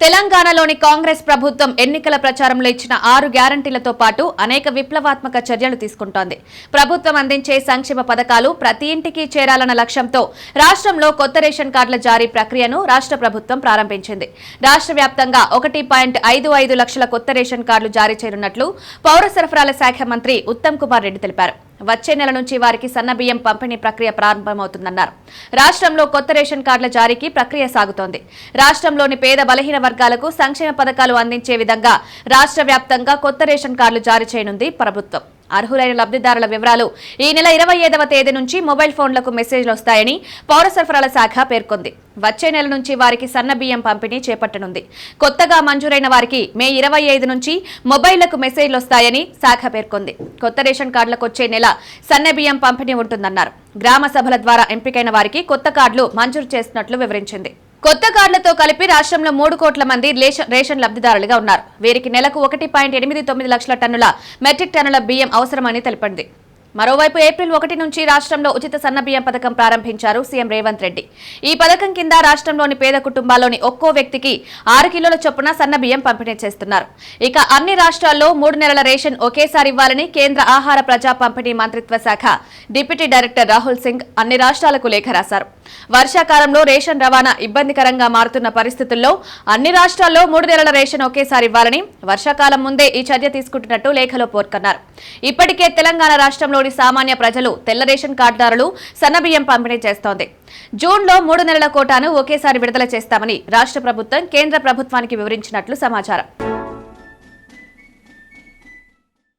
తెలంగాణలోని కాంగ్రెస్ ప్రభుత్వం ఎన్నికల ప్రచారంలో ఇచ్చిన ఆరు గ్యారంటీలతో పాటు అనేక విప్లవాత్మక చర్యలు తీసుకుంటోంది. ప్రభుత్వం అందించే సంక్షేమ పథకాలు ప్రతి ఇంటికి చేరాలన్న లక్ష్యంతో రాష్ట్రంలో కొత్త రేషన్ కార్డుల జారీ ప్రక్రియను రాష్ట్ర ప్రభుత్వం ప్రారంభించింది. రాష్ట్ర వ్యాప్తంగా ఒకటి పాయింట్ ఐదు ఐదు లక్షల కొత్త రేషన్ కార్డులు జారీ చేయనున్నట్లు పౌర సరఫరాల శాఖ మంత్రి ఉత్తమ్ కుమార్ రెడ్డి తెలిపారు. వచ్చే నెల నుంచి వారికి సన్నబియ్యం పంపిణీ ప్రక్రియ ప్రారంభమవుతుందన్నారు. రాష్ట్రంలో కొత్త రేషన్ కార్డుల జారీకి ప్రక్రియ సాగుతోంది. రాష్ట్రంలోని పేద బలహీన వర్గాలకు సంక్షేమ పథకాలు అందించే విధంగా రాష్ట్ర వ్యాప్తంగా కొత్త రేషన్ కార్డులు జారీ చేయనుంది ప్రభుత్వం. అర్హులైన లబ్ధిదారుల వివరాలు ఈ నెల ఇరవై ఐదవ తేదీ నుంచి మొబైల్ ఫోన్లకు మెసేజ్లు వస్తాయని పౌర సరఫరాల శాఖ పేర్కొంది. వచ్చే నెల నుంచి వారికి సన్న బియ్యం పంపిణీ చేపట్టనుంది. కొత్తగా మంజూరైన వారికి మే ఇరవై ఐదు నుంచి మొబైళ్ళకు మెసేజ్లు వస్తాయని శాఖ పేర్కొంది. కొత్త రేషన్ కార్డులకు వచ్చే నెల సన్న బియ్యం పంపిణీ ఉంటుందన్నారు. గ్రామ సభల ద్వారా ఎంపికైన వారికి కొత్త కార్డులు మంజూరు చేస్తున్నట్లు వివరించింది. కొత్త కార్డులతో కలిపి రాష్ట్రంలో మూడు కోట్ల మంది రేషన్- రేషన్ లబ్ధిదారులుగా ఉన్నారు. వీరికి నెలకు ఒకటి పాయింట్ ఎనిమిది తొమ్మిది లక్షల టన్నుల మెట్రిక్ టన్నుల బియ్యం అవసరమని తెలిపింది. మరోవైపు ఏప్రిల్ ఒకటి నుంచి రాష్ట్రంలో ఉచిత సన్నబియ్యం పథకం ప్రారంభించారు సీఎం రేవంత్ రెడ్డి. ఈ పథకం కింద రాష్ట్రంలోని పేద కుటుంబాల్లోని ఒక్కో వ్యక్తికి ఆరు కిలోల చొప్పున సన్నబియ్యం పంపిణీ చేస్తున్నారు. ఇక అన్ని రాష్ట్రాల్లో మూడు నెలల రేషన్ ఒకేసారి ఇవ్వాలని కేంద్ర ఆహార ప్రజా పంపిణీ మంత్రిత్వ శాఖ డిప్యూటీ డైరెక్టర్ రాహుల్ సింగ్ అన్ని రాష్ట్రాలకు లేఖ రాశారు. వర్షాకాలంలో రేషన్ రవాణా ఇబ్బందికరంగా మారుతున్న పరిస్థితుల్లో అన్ని రాష్ట్రాల్లో మూడు నెలల రేషన్ ఒకేసారి ఇవ్వాలని వర్షాకాలం ముందే ఈ చర్య తీసుకుంటున్నట్టు లేఖలో పేర్కొన్నారు. ఇప్పటికే తెలంగాణ రాష్ట్రంలో రాష్ట్రంలోని సామాన్య ప్రజలు తెల్ల రేషన్ కార్డుదారులు సన్నబియ్యం పంపిణీ చేస్తోంది. జూన్లో మూడు నెలల కోటాను ఒకేసారి విడుదల చేస్తామని రాష్ట్ర ప్రభుత్వం కేంద్ర ప్రభుత్వానికి వివరించినట్లు సమాచారం.